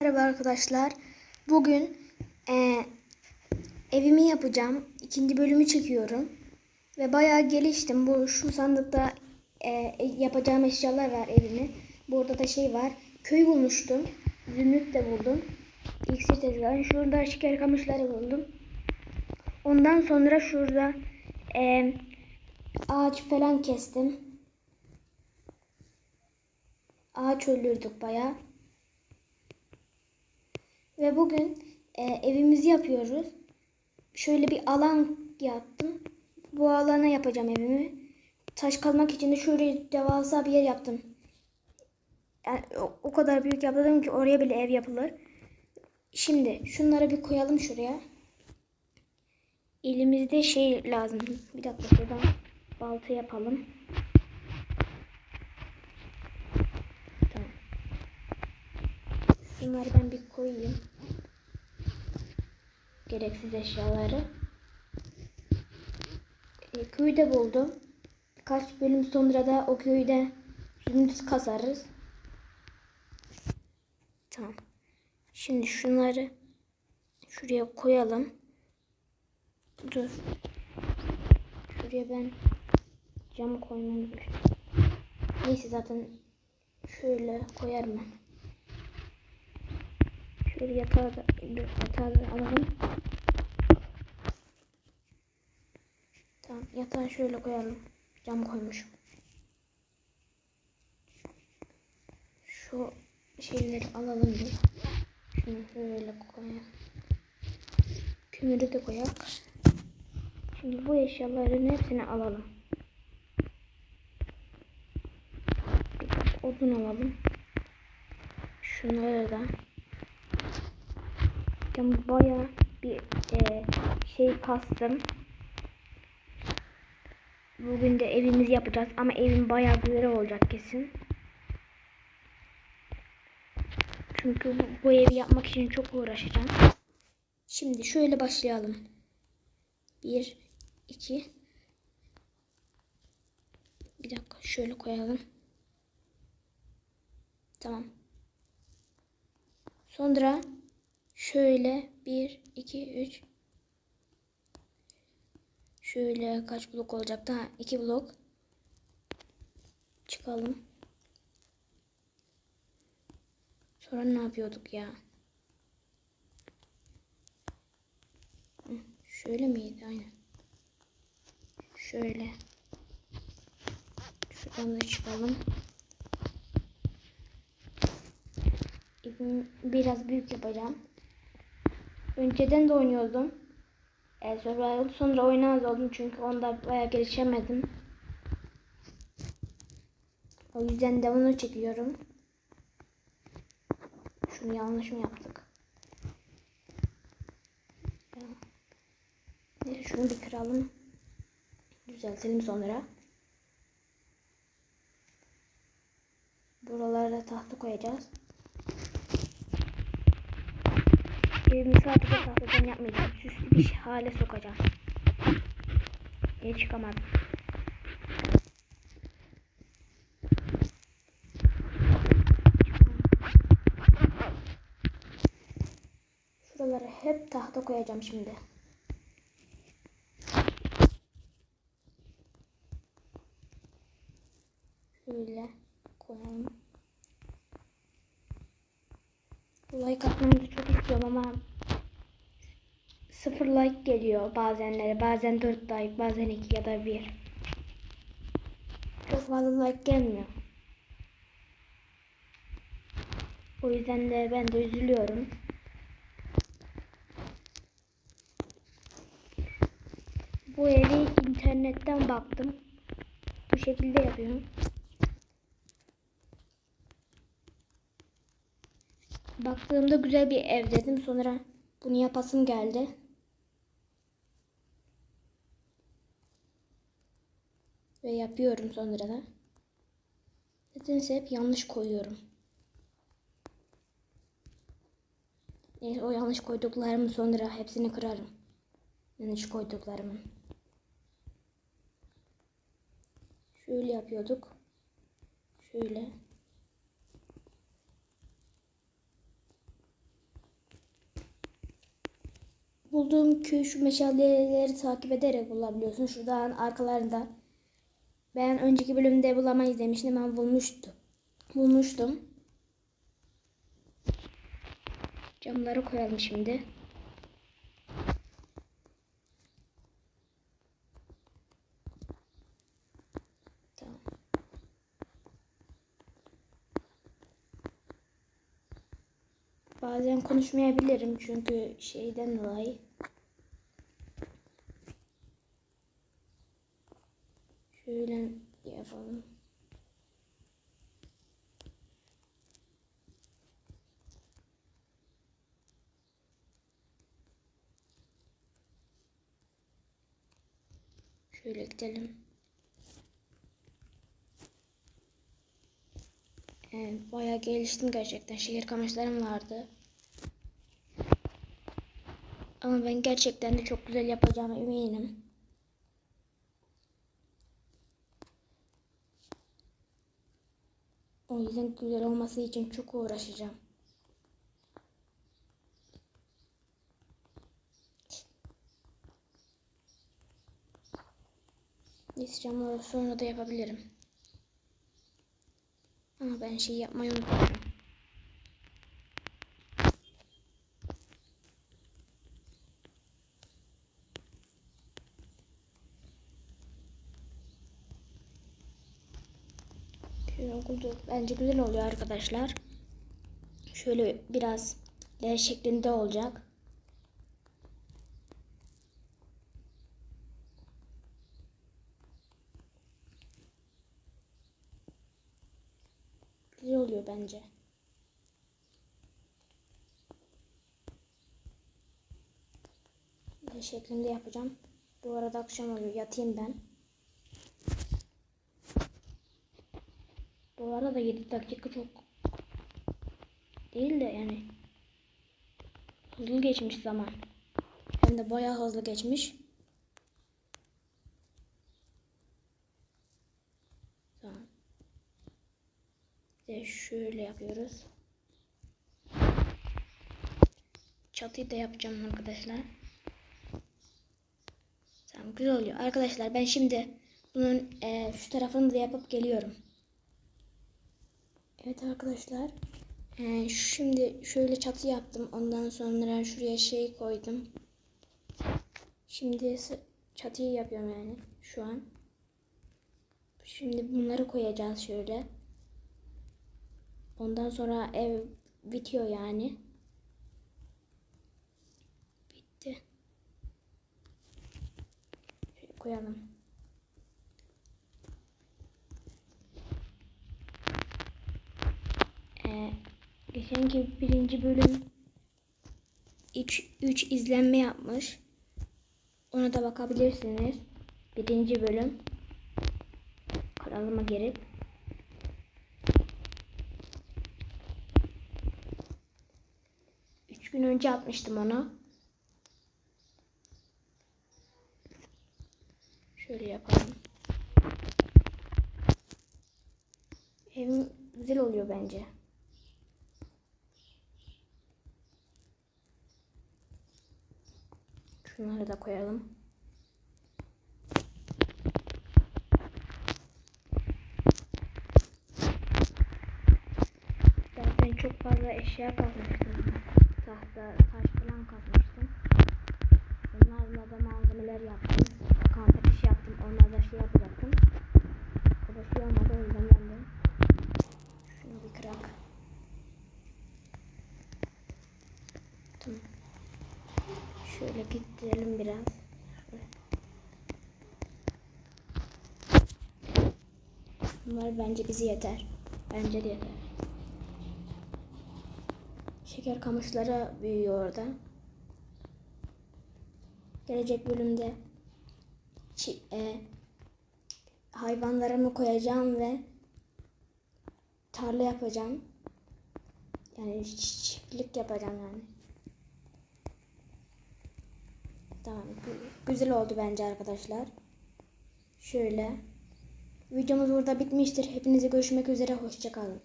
Merhaba arkadaşlar. Bugün eee, evimi yapacağım. İkinci bölümü çekiyorum. Ve bayağı geliştim. Bu şu sandıkta eee, yapacağım eşyalar var evimi. Burada da şey var. Köy bulmuştum. Zümrüt de buldum. İksir tezgahı. Şurada şeker kamışları buldum. Ondan sonra şurada eee, ağaç falan kestim. Ağaç öldürdük bayağı. Ve bugün e, evimizi yapıyoruz. Şöyle bir alan yaptım. Bu alana yapacağım evimi. Taş kazmak için de şöyle devasa bir yer yaptım. Yani o, o kadar büyük yaptım ki oraya bile ev yapılır. Şimdi şunları bir koyalım şuraya. Elimizde şey lazım. Bir dakika şuradan balta yapalım. Şunları ben bir koyayım. Gereksiz eşyaları. E, köyü de buldum. Birkaç bölüm sonra da o köyde zümrüt kasarız. Tamam. Şimdi şunları şuraya koyalım. Dur. Şuraya ben cam koymam. Neyse zaten şöyle koyarım ben. Şöyle yatağı da, yatağı da alalım. Tamam yatağı şöyle koyalım. Cam koymuşum. Şu şeyleri alalım bir. Şunu şöyle koyalım. Kümürü de koyak. Şimdi bu eşyaların hepsini alalım. Odun alalım. Şunları da. Ben bayağı bir e, şey kastım. Bugün de evimizi yapacağız ama evim bayağı güzel olacak kesin. Çünkü bu, evi yapmak için çok uğraşacağım. Şimdi şöyle başlayalım. Bir, iki. Bir dakika şöyle koyalım. Tamam. Sonra şöyle bir, iki, üç. Şöyle kaç blok olacak? Daha iki blok. Çıkalım. Sonra ne yapıyorduk ya? Şöyle miydi? Aynen. Şöyle. Şuradan da çıkalım. Biraz büyük yapacağım. Önceden de oynuyordum. E, sonra, sonra oynamaz oldum çünkü onda bayağı gelişemedim. O yüzden de onu çekiyorum. Şunu yanlış mı yaptık? Ya. Neyse şunu bir kıralım. Düzeltelim sonra. Buralara tahta koyacağız. Evimi sadece tahtadan yapmayacağım. Süslü bir hale sokacağım. Niye çıkamadım? Şuralara hep tahta koyacağım şimdi. Şöyle koyalım. Like atmanızı çok istiyorum ama sıfır like geliyor bazenlere. Bazen 4 like, bazen 2 ya da 1. Çok fazla like gelmiyor. O yüzden de ben de üzülüyorum. Bu evi internetten baktım. Bu şekilde yapıyorum. Baktığımda güzel bir ev dedim. Sonra bunu yapasım geldi. Ve yapıyorum sonra da. Nedense hep yanlış koyuyorum. Neyse o yanlış koyduklarımı sonra hepsini kırarım. Yanlış koyduklarımın. Şöyle yapıyorduk. Şöyle. Bulduğum köy şu meşaleleri takip ederek bulabiliyorsun. Şuradan arkalarında. Ben önceki bölümde bulamayız demiştim ama bulmuştum. Bulmuştum. Camları koyalım şimdi. Bazen konuşmayabilirim çünkü şeyden dolayı. Şöyle yapalım. Şöyle gidelim. Evet, bayağı geliştim gerçekten. Şeker kamışlarım vardı. Ama ben gerçekten de çok güzel yapacağıma eminim. O yüzden güzel olması için çok uğraşacağım. İsteyeceğim sonra da yapabilirim. Ama ben şey yapmayı unuttum. Okulda bence güzel oluyor arkadaşlar. Şöyle biraz L şeklinde olacak. Güzel oluyor bence. L şeklinde yapacağım. Bu arada akşam oluyor. Yatayım ben. Bu arada 7 dakika çok değil de yani hızlı geçmiş zaman. Hem de bayağı hızlı geçmiş. Tamam. De şöyle yapıyoruz. Çatıyı da yapacağım arkadaşlar. Tamam güzel oluyor. Arkadaşlar ben şimdi bunun e, şu tarafını da yapıp geliyorum. Evet arkadaşlar. Ee, şimdi şöyle çatı yaptım. Ondan sonra şuraya şey koydum. Şimdi çatıyı yapıyorum yani şu an. Şimdi bunları koyacağız şöyle. Ondan sonra ev bitiyor yani. Bitti. Şöyle koyalım. Ee, geçenki birinci bölüm 3 izlenme yapmış. Ona da bakabilirsiniz. Birinci bölüm. Kanalıma girip. Üç gün önce atmıştım onu. Şöyle yapalım. Evim güzel oluyor bence. Şunları da koyalım. Zaten çok fazla eşya kazmıştım. Tahta, taş falan kazmıştım. Bunlarla da malzemeler yaptım. Kamp ateşi yaptım. Onlarla şey yapacaktım. O da şey olmadı o yüzden ben de şunu bir kırak. Tamam. Şöyle gidelim biraz. Bunlar bence bizi yeter. Bence de yeter. Şeker kamışları büyüyor orada. Gelecek bölümde çi, e, hayvanlarımı koyacağım ve tarla yapacağım. Yani çiftlik yapacağım yani. Tamam. Güzel oldu bence arkadaşlar. Şöyle. Videomuz burada bitmiştir. Hepinize görüşmek üzere. Hoşçakalın.